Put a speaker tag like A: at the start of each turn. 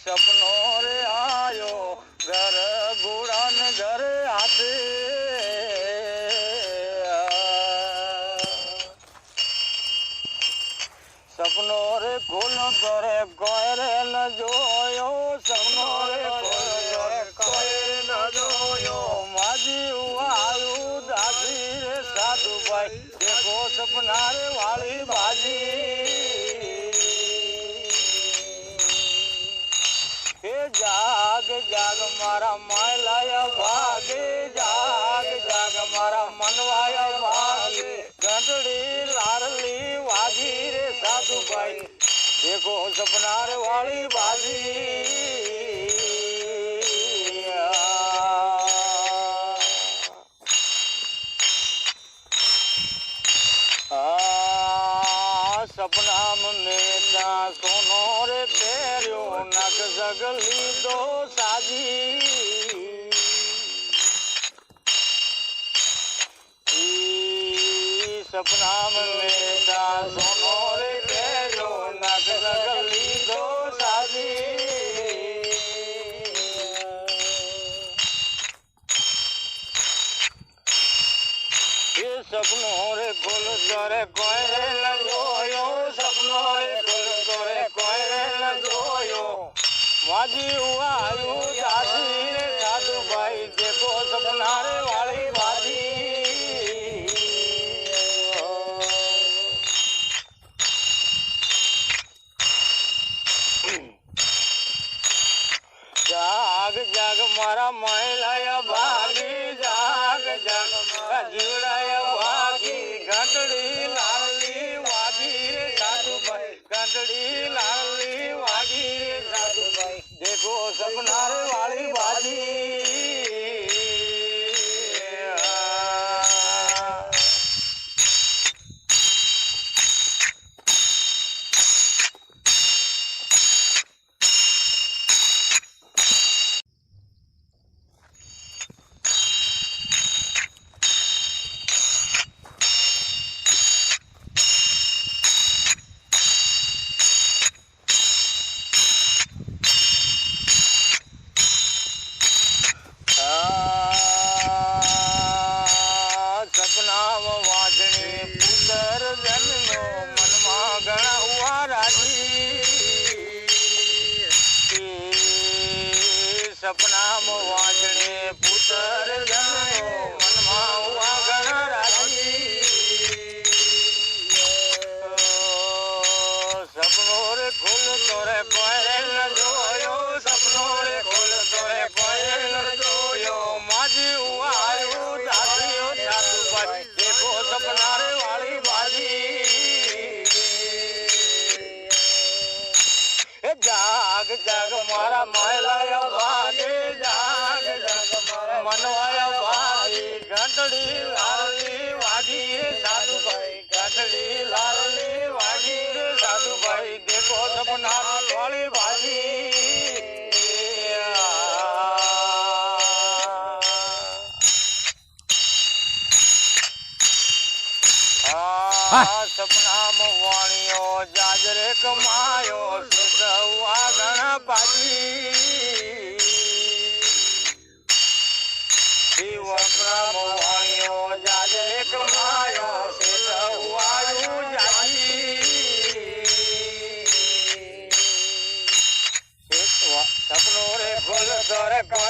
A: सपनों रे आयो, घर गुड़न घर आते। सपनों रे गुल करे गरे न जोयो। सपनों रे गुल करे गरे न रे साधु भाई, देखो सपना रे वाली बाजी। हे जाग जाग मारा माय लाया भागे, जाग जाग मारा मनवाया भागे। गंदड़ी लारली, वाजी रे साधु भाई। देखो सपना रे वाली बाजी। सपना सगली दो साजी। सपना में दा सोनोर के जो नग सगली दो साजी। ये सपनों रे गुल करे कोई लगो यो सपनों रे माझी उवायू दासी रे साधु भाई देखो वाली जाग जाग मारा मैला भागी, जाग जाग जुड़ा એ સપનામાં વાંચણી પુત્ર જન્મો મનમાં ઉવા ઘણા રાજી સપનો રે ખુલ તોરે કોઈ ન જોયો સપનો રે ખુલ તોરે કોઈ ન જોયો માજી આવ્યું દાદીઓ સાધુભાઈ દેખો સપના રે વાળી બાજી એ જાગ જાગ મારા માયલાયા ઘંટડી લાલી વાગી રે સાધુભાઈ ઘંટડી લાલી વાગી રે સાધુભાઈ દેખો સપના વાળી બાજી આ સપનામાં વાણીઓ જાજરે કમાયો સુખવા ગણપાજી શિવપ્રભુ have gone